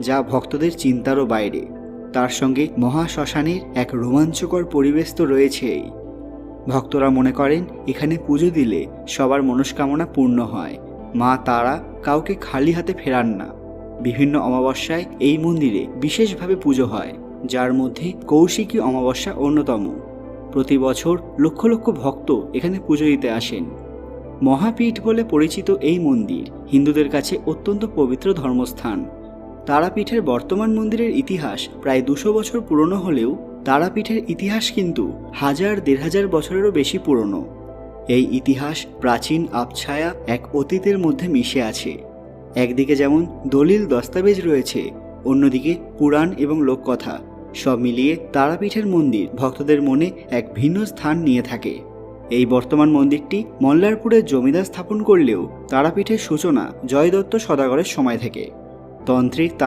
যা ভক্তদের চিন্তারও বাইরে। তার সঙ্গে মহাশ্মশানের এক রোমাঞ্চকর পরিবেশ তো রয়েছেই। ভক্তরা মনে করেন, এখানে পুজো দিলে সবার মনস্কামনা পূর্ণ হয়। মা, তারা কাউকে খালি হাতে ফেরান না। বিভিন্ন অমাবস্যায় এই মন্দিরে বিশেষভাবে পুজো হয়, যার মধ্যে কৌশিকী অমাবস্যা অন্যতম। প্রতি বছর লক্ষ লক্ষ ভক্ত এখানে পুজো দিতে আসেন। মহাপীঠ বলে পরিচিত এই মন্দির হিন্দুদের কাছে অত্যন্ত পবিত্র ধর্মস্থান। তারাপীঠের বর্তমান মন্দিরের ইতিহাস প্রায় দুশো বছর পুরনো হলেও তারাপীঠের ইতিহাস কিন্তু হাজার দেড় হাজার বছরেরও বেশি পুরনো। এই ইতিহাস প্রাচীন আবছায়া এক অতীতের মধ্যে মিশে আছে। একদিকে যেমন দলিল দস্তাবেজ রয়েছে, অন্যদিকে পুরাণ এবং লোককথা, সব মিলিয়ে তারাপীঠের মন্দির ভক্তদের মনে এক ভিন্ন স্থান নিয়ে থাকে। এই বর্তমান মন্দিরটি মল্লারপুরের জমিদার স্থাপন করলেও তারাপীঠের সূচনা জয়দত্ত সদাগরের সময় থেকে। তন্ত্রিক